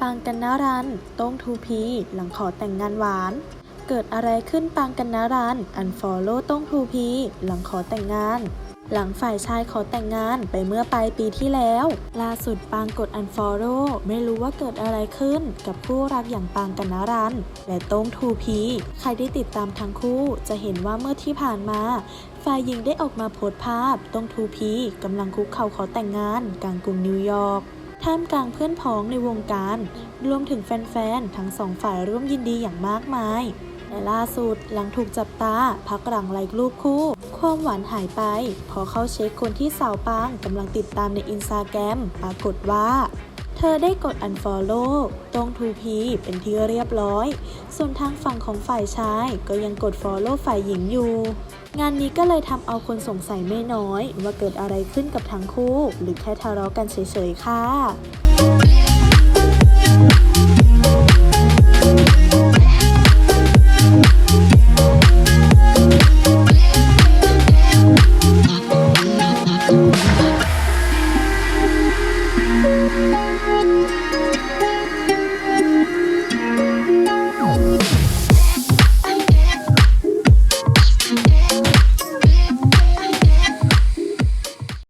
ปางกันนารันโต้งทูพี หลังขอแต่งงานหวาน เกิดอะไรขึ้นปางกันนารันอันฟอลโล่โต้งทูพี หลังขอแต่งงาน หลังฝ่ายชายขอแต่งงานไปเมื่อปลายปีที่แล้ว ล่าสุดปางกด unfollow ไม่รู้ว่าเกิดอะไรขึ้นกับคู่รักอย่างปางกันนารันและโต้งทูพี ใครที่ติดตามทั้งคู่จะเห็นว่าเมื่อที่ผ่านมาฝ่ายหญิงได้ออกมาโพสต์ภาพ ต้งทูพีกำลังคุกเข่าขอแต่งงานกลางกรุงนิวยอร์ก ท่ามกลางเพื่อนพ้องในวงการ รวมถึงแฟนๆ ทั้งสองฝ่ายร่วมยินดีอย่างมากมายและล่าสุดหลังถูกจับตา พักหลังไลค์รูปคู่ ความหวานหายไป พอเข้าเช็คคนที่สาวปางกำลังติดตามในอินสตาแกรมปรากฏว่า เธอได้กด unfollow ตรงทูพีเป็นที่เรียบร้อย ส่วนทางฝั่งของฝ่ายชายก็ยังกด follow ฝ่ายหญิงอยู่ งานนี้ก็เลยทำเอาคนสงสัยไม่น้อย ว่าเกิดอะไรขึ้นกับทั้งคู่ หรือแค่ทะเลาะกันเฉยๆค่ะ